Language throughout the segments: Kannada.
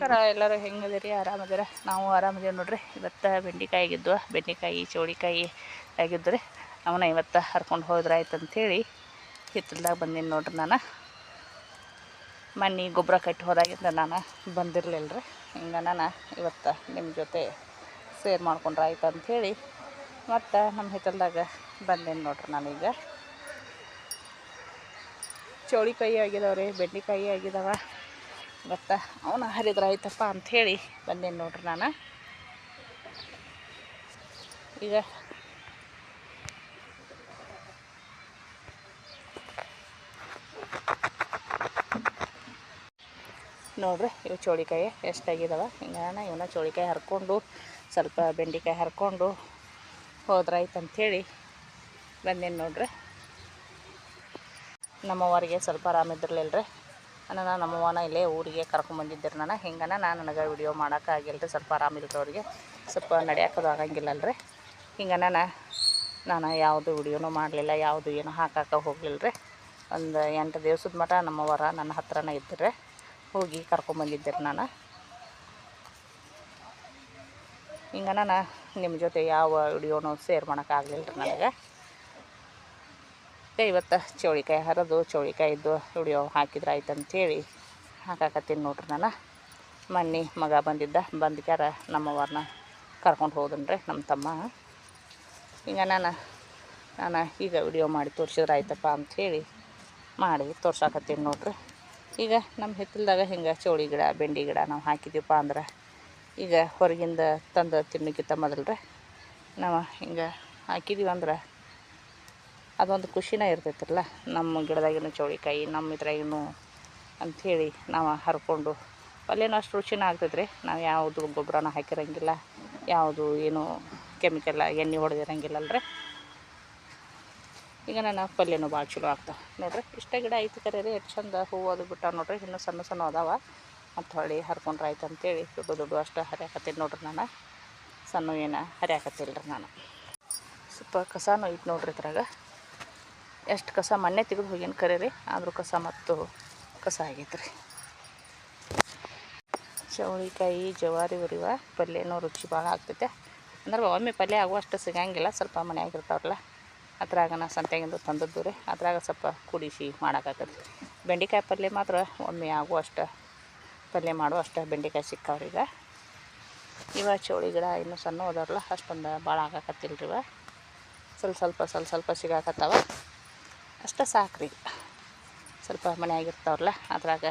ನಮಸ್ಕಾರ, ಎಲ್ಲರೂ ಹೆಂಗದಿರಿ ಆರಾಮದಿರ ನಾವು ಆರಾಮದೇವಿ ನೋಡ್ರಿ. ಇವತ್ತು ಬೆಂಡೆಕಾಯಿ ಆಗಿದ್ವು. ಬೆಂಡೆಕಾಯಿ, ಚೌಳಿಕಾಯಿ ಆಗಿದ್ದು ರೀ ಅವನ್ನ ಇವತ್ತು ಹರ್ಕೊಂಡು ಹೋದ್ರೆ ಆಯ್ತು ಅಂಥೇಳಿ ಹಿತ್ತಲ್ದಾಗ ಬಂದೀನಿ ನೋಡ್ರಿ ನಾನು. ಮನೆ ಗೊಬ್ಬರ ಕಟ್ಟಿ ಹೋದಾಗಿಂದ ನಾನು ಬಂದಿರಲಿಲ್ಲ ರೀ ಹಿಂಗೆ ನಾನು ಇವತ್ತು ನಿಮ್ಮ ಜೊತೆ ಸೇರ್ ಮಾಡ್ಕೊಂಡ್ರೆ ಆಯ್ತು ಅಂಥೇಳಿ ಮತ್ತು ನಮ್ಮ ಹಿತ್ತಲ್ದಾಗ ಬಂದೇನಿ ನೋಡ್ರಿ ನಾನೀಗ. ಚೌಳಿಕಾಯಿ ಆಗಿದಾವೆ ರೀ ಬೆಂಡೆಕಾಯಿ ಆಗಿದಾವ. ಮತ್ತು ಅವನ ಹರಿದ್ರೆ ಆಯ್ತಪ್ಪ ಅಂಥೇಳಿ ಬಂದೇನು ನೋಡ್ರಿ ನಾನು. ಈಗ ನೋಡ್ರಿ ಇವು ಚೋಳಿಕಾಯಿ ಎಷ್ಟಾಗಿದ್ದಾವೆ ಹಿಂಗೆ ಇವನ್ನ ಚೋಳಿಕಾಯಿ ಹರ್ಕೊಂಡು, ಸ್ವಲ್ಪ ಬೆಂಡೆಕಾಯಿ ಹರ್ಕೊಂಡು ಹೋದ್ರಾಯ್ತು ಅಂಥೇಳಿ ಬಂದೇನು ನೋಡ್ರಿ. ನಮ್ಮವರಿಗೆ ಸ್ವಲ್ಪ ಆರಾಮಿದ್ದಿರಲಿಲ್ಲ ರೀ ನಾನು ನಮ್ಮವ್ವನ ಇಲ್ಲೇ ಊರಿಗೆ ಕರ್ಕೊಂಬಂದಿದ್ದೆ ನಾನು. ಹೆಂಗನ ನಾನು ನನಗೆ ವಿಡಿಯೋ ಮಾಡೋಕೆ ಆಗಿಲ್ಲ ರೀ ಸ್ವಲ್ಪ ಆರಾಮಿಲ್ಲ ಅವ್ರಿಗೆ. ಸ್ವಲ್ಪ ನಡೆಯೋಕ್ಕದು ಆಗಂಗಿಲ್ಲಲ್ಲ ರೀ ಹಿಂಗನ ನಾನು ಯಾವುದು ವಿಡಿಯೋನೂ ಮಾಡಲಿಲ್ಲ, ಯಾವುದು ಏನೂ ಹಾಕಕ್ಕೆ ಹೋಗಲಿಲ್ಲ ರೀ ಒಂದು ಎಂಟು ದಿವ್ಸದ ಮಟ ನಮ್ಮವರ ನನ್ನ ಹತ್ರನೇ ಇದ್ದರೆ ಹೋಗಿ ಕರ್ಕೊಂಬಂದಿದ್ದೆ ರೀ ನಾನು. ಹಿಂಗೆ ನಾನು ನಿಮ್ಮ ಜೊತೆ ಯಾವ ವಿಡಿಯೋನೂ ಶೇರ್ ಮಾಡೋಕ್ಕಾಗಲಿಲ್ಲ ರೀ ನನಗೆ. ಅದಕ್ಕೆ ಇವತ್ತು ಚೌಳಿಕಾಯಿ ಹರಿದು, ಚೌಳಿಕಾಯಿ ಇದ್ದು ವಿಡಿಯೋ ಹಾಕಿದ್ರೆ ಆಯ್ತು ಅಂಥೇಳಿ ಹಾಕಾಕತ್ತೀನಿ ನೋಡ್ರಿ ನಾನು. ಮೊನ್ನೆ ಮಗ ಬಂದಿದ್ದ, ಬಂದ್ಕ್ಯಾರ ನಮ್ಮವ್ರನ್ನ ಕರ್ಕೊಂಡು ಹೋದನ್ರಿ ನಮ್ಮ ತಮ್ಮ. ಹಿಂಗೆ ನಾನು ನಾನು ಈಗ ವಿಡಿಯೋ ಮಾಡಿ ತೋರಿಸಿದ್ರೆ ಆಯ್ತಪ್ಪ ಅಂಥೇಳಿ ಮಾಡಿ ತೋರ್ಸಾಕತ್ತೀನಿ ನೋಡ್ರಿ. ಈಗ ನಮ್ಮ ಹಿತ್ತಲ್ದಾಗ ಹಿಂಗೆ ಚೌಳಿ ಗಿಡ, ಬೆಂಡಿ ಗಿಡ ನಾವು ಹಾಕಿದ್ದೀವಪ್ಪ ಅಂದ್ರೆ ಈಗ ಹೊರಗಿಂದ ತಂದು ತಿನ್ನೋಕ್ಕಿಂತ ಮೊದಲ್ರೆ. ನಾವು ಹಿಂಗೆ ಹಾಕಿದ್ದೀವಿ ಅಂದ್ರೆ ಅದೊಂದು ಖುಷಿನೇ ಇರ್ತೈತ್ರಲ್ಲ ನಮ್ಮ ಗಿಡದಾಗಿನ ಚೌಳಿಕಾಯಿ, ನಮ್ಮ ಇದ್ರಾಗಿನೂ ಅಂಥೇಳಿ ನಾವು ಹರ್ಕೊಂಡು ಪಲ್ಯನೂ ಅಷ್ಟು ರುಚಿನ ಆಗ್ತೈತ್ರಿ. ನಾವು ಯಾವುದು ಗೊಬ್ಬರನ ಹಾಕಿರಂಗಿಲ್ಲ, ಯಾವುದು ಏನು ಕೆಮಿಕಲ್ ಎಣ್ಣೆ ಹೊಡೆದಿರಂಗಿಲ್ಲಲ್ರಿ. ಈಗ ನನ್ನ ಪಲ್ಯನೂ ಭಾಳ ಚಲೋ ಆಗ್ತಾವೆ. ನೋಡ್ರಿ, ಇಷ್ಟ ಗಿಡ ಐತಿ ಕರೆ ರೀ, ಎಷ್ಟು ಚಂದ ಹೂವು ಅದು ಬಿಟ್ಟಾವೆ ನೋಡ್ರಿ, ಇನ್ನೂ ಸಣ್ಣ ಸಣ್ಣ ಅದಾವ. ಮತ್ತು ಹೊಳ್ಳಿ ಹರ್ಕೊಂಡ್ರೆ ಆಯ್ತು ಅಂತೇಳಿ, ದೊಡ್ಡ ದೊಡ್ಡ ಅಷ್ಟು ಹರಿಯಾಕತ್ತೀನಿ ನೋಡ್ರಿ ನಾನು. ಸಣ್ಣ ಏನು ಹರಿಯಾಕತ್ತಿಲ್ಲ ರೀ ನಾನು. ಸ್ವಲ್ಪ ಕಸಾನು ಐತೆ ನೋಡ್ರಿ ಇದ್ರಾಗ. ಎಷ್ಟು ಕಸ ಮೊನ್ನೆ ತೆಗೆದು ಹೋಗಿನ ಕರೆ ರೀ ಆದರೂ ಕಸ ಮತ್ತು ಕಸ ಆಗೈತೆ ರೀ ಚೌಳಿಕಾಯಿ, ಜವಾರಿ ಉರಿವ, ಪಲ್ಯನೂ ರುಚಿ ಭಾಳ ಆಗ್ತೈತೆ. ಅಂದ್ರೆ ಒಮ್ಮೆ ಪಲ್ಯ ಆಗುವಷ್ಟು ಸಿಗಂಗಿಲ್ಲ, ಸ್ವಲ್ಪ ಮನ್ಯಾಗಿರ್ತಾವ್ರಲ್ಲ ಅದ್ರಾಗ ನಾ ಸಂತೆಗಿಂದು ತಂದದ್ದು ರೀ, ಅದ್ರಾಗ ಸ್ವಲ್ಪ ಕುಡಿಸಿ ಮಾಡೋಕ್ಕಾಗತ್ತೆ ಬೆಂಡೆಕಾಯಿ ಪಲ್ಯ ಮಾತ್ರ ಒಮ್ಮೆ ಆಗುವಷ್ಟು, ಪಲ್ಯ ಮಾಡುವಷ್ಟು ಬೆಂಡೆಕಾಯಿ ಸಿಕ್ಕಾವ್ರಿ ಈಗ. ಇವ ಚೌಳಿ ಗಿಡ ಇನ್ನೂ ಸಣ್ಣ ಹೋದವ್ರಲ್ಲ ಅಷ್ಟೊಂದು ಭಾಳ ಇವ. ಸ್ವಲ್ಪ ಸ್ವಲ್ಪ ಸ್ವಲ್ಪ ಸ್ವಲ್ಪ ಸಿಗಾಕತ್ತಾವ. ಅಷ್ಟೇ ಸಾಕ್ರಿ. ಸ್ವಲ್ಪ ಮನೆಯಾಗಿರ್ತಾವ್ರಲ್ಲ ಅದ್ರಾಗ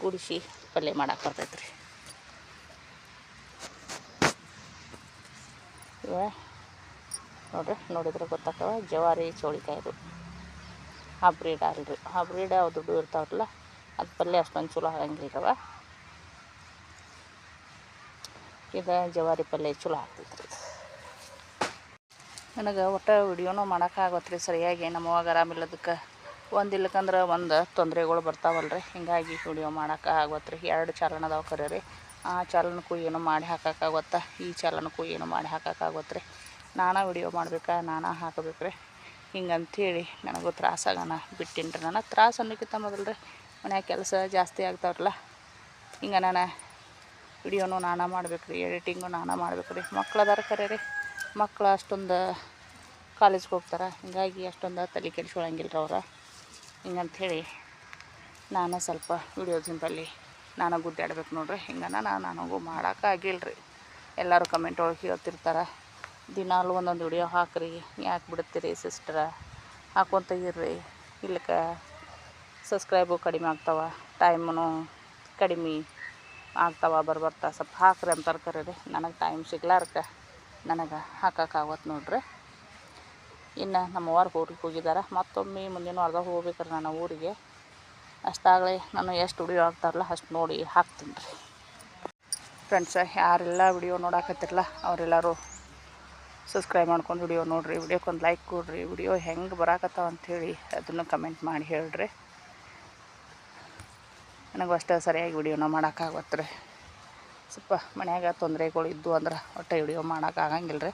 ಕೂಡಿಸಿ ಪಲ್ಯ ಮಾಡೋಕೆ ಬರ್ತೈತೆ ರೀ ಇವ ನೋಡ್ರಿ, ನೋಡಿದ್ರೆ ಗೊತ್ತಾಗ್ತವ ಜವಾರಿ ಆ ಹಬ್ರಿಡ್ ಅಲ್ರಿ. ಆ ಅವು ದುಡ್ಡು ಇರ್ತಾವ್ರಲ್ಲ, ಅದು ಪಲ್ಯ ಅಷ್ಟೊಂದು ಚಲೋ ಆಗಂಗಿಲ್ಲವ ಇದು ಜವಾರಿ ಪಲ್ಯ ಚಲೋ ಆಗ್ತೈತೆ ರೀ ನನಗೆ ಒಟ್ಟು ವಿಡಿಯೋನೂ ಮಾಡೋಕ್ಕಾಗತ್ತೆ ರೀ ಸರಿಯಾಗಿ. ನಮ್ಮವಾಗ ಆರಾಮಿಲ್ಲದಕ್ಕೆ ಒಂದು ಇಲ್ಲಕ್ಕಂದ್ರೆ ಒಂದು ತೊಂದರೆಗಳು ಬರ್ತಾವಲ್ರಿ. ಹಿಂಗಾಗಿ ವಿಡಿಯೋ ಮಾಡೋಕೆ ಆಗತ್ತೆ ರೀ ಎರಡು ಚಾಲನ್ ಅದಾವ ಕರೆ ರೀ ಆ ಚಾಲನಕ್ಕೂ ಏನು ಮಾಡಿ ಹಾಕೋಕ್ಕಾಗತ್ತೆ ಈ ಚಾಲನಕ್ಕೂ ಏನು ಮಾಡಿ ಹಾಕೋಕ್ಕಾಗತ್ತೆ ರೀ ನಾನಾ ವಿಡಿಯೋ ಮಾಡ್ಬೇಕಾ? ನಾನಾ ಹಾಕಬೇಕು ರೀ ಹಿಂಗಂಥೇಳಿ ನನಗೂ ತ್ರಾಸಾಗಣ ಬಿಟ್ಟಿನಿ ರೀ ನಾನು ತ್ರಾಸ ಅನ್ನೋಕ್ಕಿಂತ ಮೊದಲು ರೀ ಮನ್ಯಾಗ ಕೆಲಸ ಜಾಸ್ತಿ ಆಗ್ತಾವ್ರಲ್ಲ. ಹಿಂಗೆ ನಾನು ವಿಡಿಯೋನು ನಾನಾ ಮಾಡ್ಬೇಕು ರೀ ಎಡಿಟಿಂಗು ನಾನಾ ಮಾಡ್ಬೇಕು ರೀ ಮಕ್ಳು ಕರೆ ರೀ ಮಕ್ಳು ಅಷ್ಟೊಂದು ಕಾಲೇಜ್ಗೆ ಹೋಗ್ತಾರೆ. ಹಿಂಗಾಗಿ ಅಷ್ಟೊಂದು ತಲೆ ಕೆಡಿಸ್ಕೊಳಂಗಿಲ್ಲ ಅವ್ರು. ಹಿಂಗಂಥೇಳಿ ನಾನು ಸ್ವಲ್ಪ ವಿಡಿಯೋದಿಂಬಲ್ಲಿ ನಾನು ಗುದ್ದಾಡ್ಬೇಕು ನೋಡ್ರಿ. ಹಿಂಗನ ನಾನು ನನಗೂ ಮಾಡೋಕ್ಕಾಗಿಲ್ಲ ರೀ ಎಲ್ಲರೂ ಕಮೆಂಟ್ ಒಳಗೆ ಹೇಳ್ತಿರ್ತಾರೆ. ದಿನಾಲು ಒಂದೊಂದು ವಿಡಿಯೋ ಹಾಕ್ರಿ. ಯಾಕೆ ಬಿಡ್ತೀರಿ ಸಿಸ್ಟರ ಹಾಕ್ಕೊಂತ ಇರ್ರಿ. ಇಲ್ಲಕ್ಕೆ ಸಬ್ಸ್ಕ್ರೈಬು ಕಡಿಮೆ ಆಗ್ತಾವ. ಟೈಮೂ ಕಡಿಮೆ ಆಗ್ತಾವ, ಬರ್ಬರ್ತಾ ಸ್ವಲ್ಪ ಹಾಕ್ರಿ ಅಂತಾರೆ ಕರೆ ರೀ ನನಗೆ ಟೈಮ್ ಸಿಗ್ಲಾರ್ಕ. ನನಗೆ ಹಾಕೋಕ್ಕಾಗತ್ತೆ ನೋಡ್ರಿ. ಇನ್ನು ನಮ್ಮ ಅವ್ವಾರು ಊರಿಗೆ ಹೋಗಿದ್ದಾರೆ. ಮತ್ತೊಮ್ಮೆ ಮುಂದಿನ ವಾರದಾಗ ಹೋಗ್ಬೇಕ್ರಿ ನಾನು ಊರಿಗೆ. ಅಷ್ಟಾಗಲಿ ನಾನು ಎಷ್ಟು ವಿಡಿಯೋ ಆಗ್ತಾರಲ್ಲ ಅಷ್ಟು ನೋಡಿ ಹಾಕ್ತೀನಿ ರೀ. ಫ್ರೆಂಡ್ಸ ಯಾರೆಲ್ಲ ವಿಡಿಯೋ ನೋಡಾಕತ್ತಿರಲ್ಲ ಅವರೆಲ್ಲರೂ ಸಬ್ಸ್ಕ್ರೈಬ್ ಮಾಡ್ಕೊಂಡು ವಿಡಿಯೋ ನೋಡಿರಿ. ವಿಡಿಯೋಕ್ಕೊಂದು ಲೈಕ್ ಕೊಡ್ರಿ. ವಿಡಿಯೋ ಹೆಂಗೆ ಬರಾಕತ್ತಾವ ಅಂಥೇಳಿ ಅದನ್ನು ಕಮೆಂಟ್ ಮಾಡಿ ಹೇಳ್ರಿ. ನನಗೂ ಅಷ್ಟೇ ಸರಿಯಾಗಿ ವಿಡಿಯೋನ ಮಾಡೋಕ್ಕಾಗತ್ತೆ ರೀ. ಸ್ವಲ್ಪ ಮನ್ಯಾಗ ತೊಂದರೆಗಳು ಇದ್ದು ಅಂದ್ರೆ ಒಟ್ಟು ವಿಡಿಯೋ ಮಾಡೋಕೆ ಆಗಂಗಿಲ್ಲ ರೀ.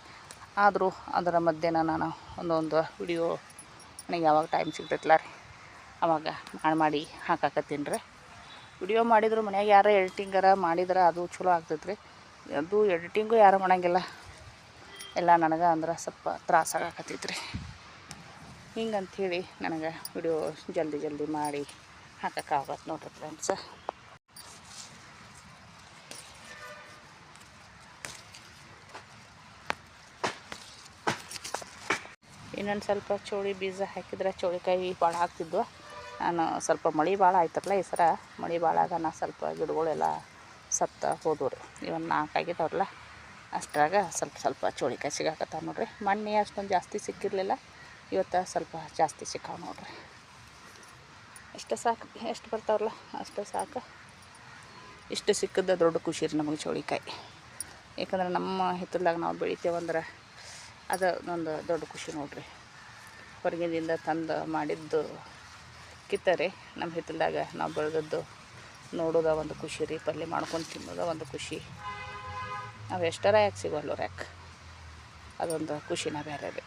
ಆದರೂ ಅದರ ಮಧ್ಯೆ ನಾನು ಒಂದೊಂದು ವಿಡಿಯೋ ನನಗೆ ಯಾವಾಗ ಟೈಮ್ ಸಿಗ್ತೈತಲ್ಲ ರೀ, ಅವಾಗ ಮಾಡಿ ಮಾಡಿ ಹಾಕಾಕತ್ತೀನಿ ರೀ. ವಿಡಿಯೋ ಮಾಡಿದ್ರು ಮನ್ಯಾಗ ಯಾರು ಎಡಿಟಿಂಗಾರ ಮಾಡಿದ್ರೆ ಅದು ಚಲೋ ಆಗ್ತೈತೆ ರೀ ಅದು ಎಡಿಟಿಂಗು ಯಾರು ಮಾಡಂಗಿಲ್ಲ. ಎಲ್ಲ ನನಗೆ ಅಂದ್ರೆ ಸ್ವಲ್ಪ ತ್ರಾಸಾಗಕತ್ತೈತೆ ರೀ ಹಿಂಗಂಥೇಳಿ ನನಗೆ ವಿಡಿಯೋ ಜಲ್ದಿ ಜಲ್ದಿ ಮಾಡಿ ಹಾಕೋಕ್ಕಾಗತ್ತೆ ನೋಡ್ರಿ ಫ್ರೆಂಡ್ಸ್ ಇನ್ನೊಂದು ಸ್ವಲ್ಪ ಚೋಳಿ ಬೀಜ ಹಾಕಿದ್ರೆ ಚೋಳಿಕಾಯಿ ಭಾಳ ಆಗ್ತಿದ್ವು. ನಾನು ಸ್ವಲ್ಪ ಮಳೆ ಭಾಳ ಆಯ್ತಲ್ಲ ಈ ಸರ, ಮಳೆ ಭಾಳ ಆಗ ನಾ ಸ್ವಲ್ಪ ಗಿಡಗಳೆಲ್ಲ ಸತ್ತ ಹೋದವು ರೀ. ಇವನ್ ನಾಲ್ಕು ಆಗಿದಾವ್ರಲ್ಲ, ಅಷ್ಟ್ರಾಗ ಸ್ವಲ್ಪ ಸ್ವಲ್ಪ ಚೋಳಿಕಾಯಿ ಸಿಗಾಕತ್ತಾವ ನೋಡ್ರಿ. ಮಣ್ಣೆ ಅಷ್ಟೊಂದು ಜಾಸ್ತಿ ಸಿಕ್ಕಿರಲಿಲ್ಲ, ಇವತ್ತು ಸ್ವಲ್ಪ ಜಾಸ್ತಿ ಸಿಕ್ಕಾವ ನೋಡ್ರಿ. ಎಷ್ಟು ಸಾಕು, ಎಷ್ಟು ಬರ್ತಾವ್ರಲ್ಲ ಅಷ್ಟು ಸಾಕು. ಇಷ್ಟು ಸಿಕ್ಕದ ದೊಡ್ಡ ಖುಷಿ ರೀ ನಮಗೆ ಚೋಳಿಕಾಯಿ. ಯಾಕಂದ್ರೆ ನಮ್ಮ ಹಿತ್ತಲ್ದಾಗ ನಾವು ಬೆಳಿತೇವಂದ್ರೆ ಅದು ಒಂದು ದೊಡ್ಡ ಖುಷಿ ನೋಡ್ರಿ. ಹೊರಗಿನಿಂದ ತಂದು ಮಾಡಿದ್ದು ಕಿತ್ತರೆ, ನಮ್ಮ ಹಿತ್ತಲ್ದಾಗ ನಾವು ಬೆಳೆದದ್ದು ನೋಡೋದ ಒಂದು ಖುಷಿ ರೀ, ಪಲ್ಯ ಮಾಡ್ಕೊಂಡು ತಿನ್ನೋದ ಒಂದು ಖುಷಿ. ನಾವು ಎಷ್ಟರ ಯಾಕೆ ಸಿಗೋಲ್ಲ ಯಾಕೆ? ಅದೊಂದು ಖುಷಿನ ಬೇರೆ ರೀ.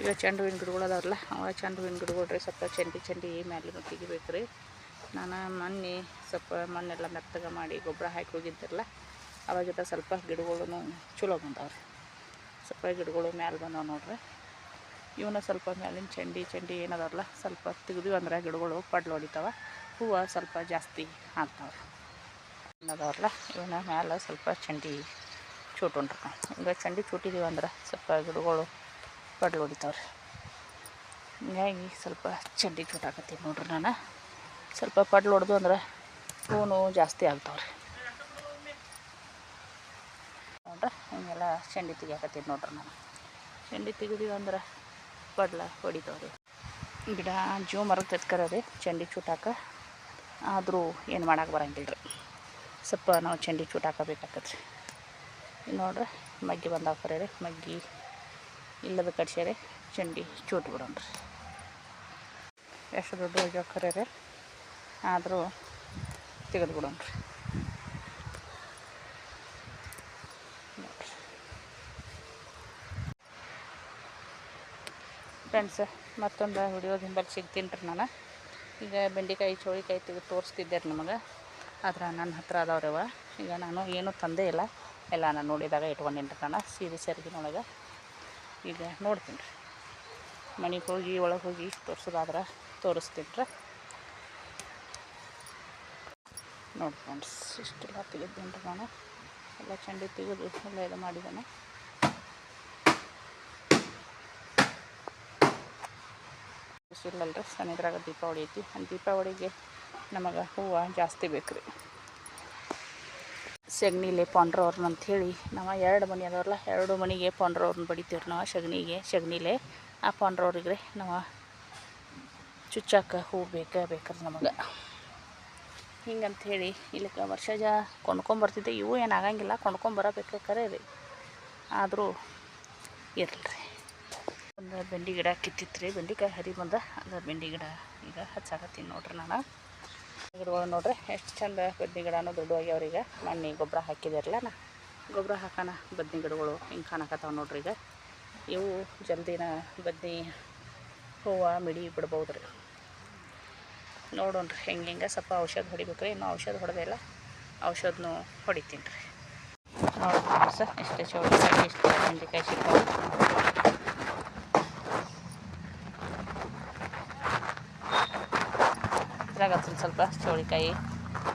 ಈಗ ಚೆಂಡು ಹೂವಿನ ಗಿಡಗಳು ಅದಾವಲ್ಲ ಅವ ಚೆಂಡು ಹೂವಿನ ಗಿಡಗಳು ರೀ, ಸ್ವಲ್ಪ ಚಂಡಿ ಚಂಡಿ ಮ್ಯಾಲಿನ ತೆಗಿಬೇಕು ರೀ ನಾನು ಮೊನ್ನೆ ಸ್ವಲ್ಪ ಮಣ್ಣೆಲ್ಲ ಮೆತ್ತಗೆ ಮಾಡಿ ಗೊಬ್ಬರ ಹಾಕಿ ಹೋಗಿದ್ದಿರಲ್ಲ ಅವಾಗಿದ್ದ ಸ್ವಲ್ಪ ಗಿಡಗಳು ಚಲೋ ಬಂದವ್ರಿ. ಸ್ವಲ್ಪ ಗಿಡಗಳು ಮ್ಯಾಲೆ ಬಂದವೆ ನೋಡ್ರಿ. ಇವನ್ನ ಸ್ವಲ್ಪ ಮ್ಯಾಲಿನ ಚಂಡಿ ಚಂಡಿ ಏನದಲ್ಲ ಸ್ವಲ್ಪ ತೆಗೆದು ಅಂದ್ರೆ ಗಿಡಗಳು ಪಡ್ಲು ಹೊಡಿತಾವೆ, ಹೂವು ಸ್ವಲ್ಪ ಜಾಸ್ತಿ ಆಗ್ತಾವ್ರಿ ಅನ್ನೋದವ್ರಲ್ಲ ಇವನ್ನ ಮ್ಯಾಲೆ ಸ್ವಲ್ಪ ಚಂಡಿ ಚೂಟುಂಡ್ರಿ ಹಿಂಗೆ ಚಂಡಿ ಚೂಟಿದೀವಿ ಅಂದ್ರೆ ಸ್ವಲ್ಪ ಗಿಡಗಳು ಪಡ್ಲು ಹೊಡಿತಾವ್ರಿ. ಹಿಂಗಾಗಿ ಸ್ವಲ್ಪ ಚಂಡಿ ಚೂಟಾಕತ್ತೀನಿ ನೋಡ್ರಿ ನಾನು. ಸ್ವಲ್ಪ ಪಡ್ಲು ಹೊಡೆದು ಅಂದ್ರೆ ಹೂನು ಜಾಸ್ತಿ ಆಗ್ತಾವ್ರಿ. ನೋಡ್ರಿ, ಹಿಂಗೆಲ್ಲ ಚಂಡಿ ತೆಗಿಯಾಕತ್ತೀನಿ ನೋಡ್ರಿ ನಾನು. ಚಂಡಿ ತೆಗಿದೀವಿ ಅಂದ್ರೆ ಪಡ್ಲ ಹೊಡಿತಾವ್ರಿ. ಗಿಡ ಜೀವ ಮರ ರೀ ಚಂಡಿ ಚೂಟಾಕ. ಆದರೂ ಏನು ಮಾಡಕ್ಕೆ ಬರಂಗಿಲ್ಲ ರೀ ಸ್ವಲ್ಪ ನಾವು ಚಂಡಿ ಚೂಟ ಹಾಕಬೇಕಾಗತ್ತೆ ರೀ ನೋಡ್ರಿ, ಮಗ್ಗಿ ಬಂದಾಗ ಖರೆ ರೀ, ಮಗ್ಗಿ ಇಲ್ಲದ ಕಡ್ಸ್ಯಾರೆ ಚಂಡಿ ಚೂಟ್ ಬಿಡೋಣ್ರಿ. ಎಷ್ಟು ದೊಡ್ಡ ರೀ. ಆದರೂ ತೆಗೆದುಬಿಡೋಣ ರೀ ಫ್ರೆಂಡ್ಸ್, ಮತ್ತೊಂದು ವಿಡಿಯೋದಿಂದ ಸಿಗ್ತೀನಿ ರೀ ನಾನು. ಈಗ ಬೆಂಡೆಕಾಯಿ, ಚೋಳಿಕಾಯಿ ತೆಗೆದು ತೋರಿಸ್ತಿದ್ದೆ ರೀ ನಿಮಗೆ. ಆದ್ರೆ ನನ್ನ ಹತ್ರ ಅದಾವ್ರವ ಈಗ ನಾನು ಏನೂ ತಂದೇ ಇಲ್ಲ. ಎಲ್ಲ ನಾನು ನೋಡಿದಾಗ ಇಟ್ಕೊಂಡೇನಿ ರೀ ನಾನು, ಸೀರೆ ಸೆರಗಿನೊಳಗೆ. ಈಗ ನೋಡ್ತೀನಿ ರೀ. ಮನೆಗೆ ಹೋಗಿ, ಒಳಗೆ ಹೋಗಿ ತೋರಿಸೋದಾದ್ರೆ ತೋರಿಸ್ತೀನಿ ರೀ. ನೋಡಿ ಫ್ರೆಂಡ್ಸ್, ಇಷ್ಟೆಲ್ಲ ತೆಗೆದ್ದೇನೆ ರೀ ನಾನು ಎಲ್ಲ ಚಂಡಿ ತೆಗೆದು ಎಲ್ಲ ಇದು ಮಾಡಿದ್ದಾನೆ. ಇಲ್ಲಲ್ರಿ ಸನಿದ್ರಾಗ ದೀಪಾವಳಿ ಐತಿ. ದೀಪಾವಳಿಗೆ ನಮಗೆ ಹೂವು ಜಾಸ್ತಿ ಬೇಕು ರೀ ಸಗಣಿಲಿ ಪಾಂಡ್ರವ್ರನ್ನ ಅಂಥೇಳಿ ನಾವು ಎರಡು ಮನೆ ಅದವ್ರಲ್ಲ ಎರಡು ಮನೆಗೆ ಪಾಂಡ್ರವ್ರನ್ನ ಬಡಿತೀವ್ರಿ ನಾವು ಸಗಣಿಗೆ ಸಗಣಿಲೆ ಆ ಪಾಂಡ್ರವ್ರಿಗೆ ನಾವು ಚುಚ್ಚಾಕ ಹೂ ಬೇಕೇ ಬೇಕ್ರಿ ನಮಗೆ. ಹಿಂಗಂಥೇಳಿ ವರ್ಷ ಜ ಕೊಂಡ್ಕೊಂಬರ್ತಿದ್ದೆ. ಇವು ಏನು ಆಗಂಗಿಲ್ಲ, ಕೊಂಡ್ಕೊಂಬರಬೇಕು ಕರೆ ರೀ. ಆದರೂ ಇರಲಿ ರೀ ಒಂದು ಬೆಂಡಿ ಗಿಡ ಕಿತ್ತಿತ್ತು ರೀ ಬೆಂಡಿಕಾಯಿ ಹರಿ ಬಂದ, ಅದು ಬೆಂಡಿ ಗಿಡ ಈಗ ಹಚ್ಚಾಕತ್ತೀನಿ ನೋಡ್ರಿ ನಾನು. ಗಿಡಗಳು ನೋಡ್ರಿ, ಎಷ್ಟು ಚಂದ ಬದ್ನಿ ಗಿಡನೂ ದೊಡ್ಡವಾಗ್ಯಾವ್ರಿ ಈಗ. ಮಣ್ಣಿ ಗೊಬ್ಬರ ಹಾಕಿದಿರಲ್ಲ ನಾ. ಗೊಬ್ಬರ ಹಾಕೋಣ ಬದ್ನಿ ಗಿಡಗಳು ಹಿಂಗೆ ಕಾಣಕತ್ತಾವೆ ನೋಡ್ರಿ ಈಗ. ಇವು ಜಲ್ದಿನ ಬದ್ನಿ ಹೂವು, ಮಿಡಿ ಬಿಡ್ಬೋದು ರೀ ನೋಡೋಣ್ರಿ, ಹೆಂಗೆ ಹೆಂಗೆ ಸ್ವಲ್ಪ ಔಷಧ ಹೊಡಿಬೇಕು ರೀ ಇನ್ನೂ ಔಷಧ ಹೊಡೆದಿಲ್ಲ ಔಷಧನೂ ಹೊಡಿತೀನಿ ರೀ. ನೋಡೋಣ ಸರ್ ಎಷ್ಟು ಚೌಳಿಕಾಯಿ ಎಷ್ಟು ಬೆಂಡೆಕಾಯಿ ಸಿಗ್ತಾವೆ ಇದ್ರಾಗ ಒಂದು ಸ್ವಲ್ಪ ಚೌಳಿಕಾಯಿ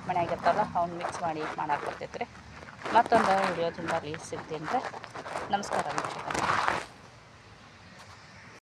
ಮನೆಯಾಗಿರ್ತಾವಲ್ಲ ಅವ್ನು ಮಿಕ್ಸ್ ಮಾಡಿ ಮಾಡಕ್ಕೆ ಬರ್ತೈತೆ ರೀ ಮತ್ತೊಂದು ವಿಡಿಯೋದಿಂದ ಅಲ್ಲಿ ಸಿಗ್ತೀನಿ ರೀ. ನಮಸ್ಕಾರ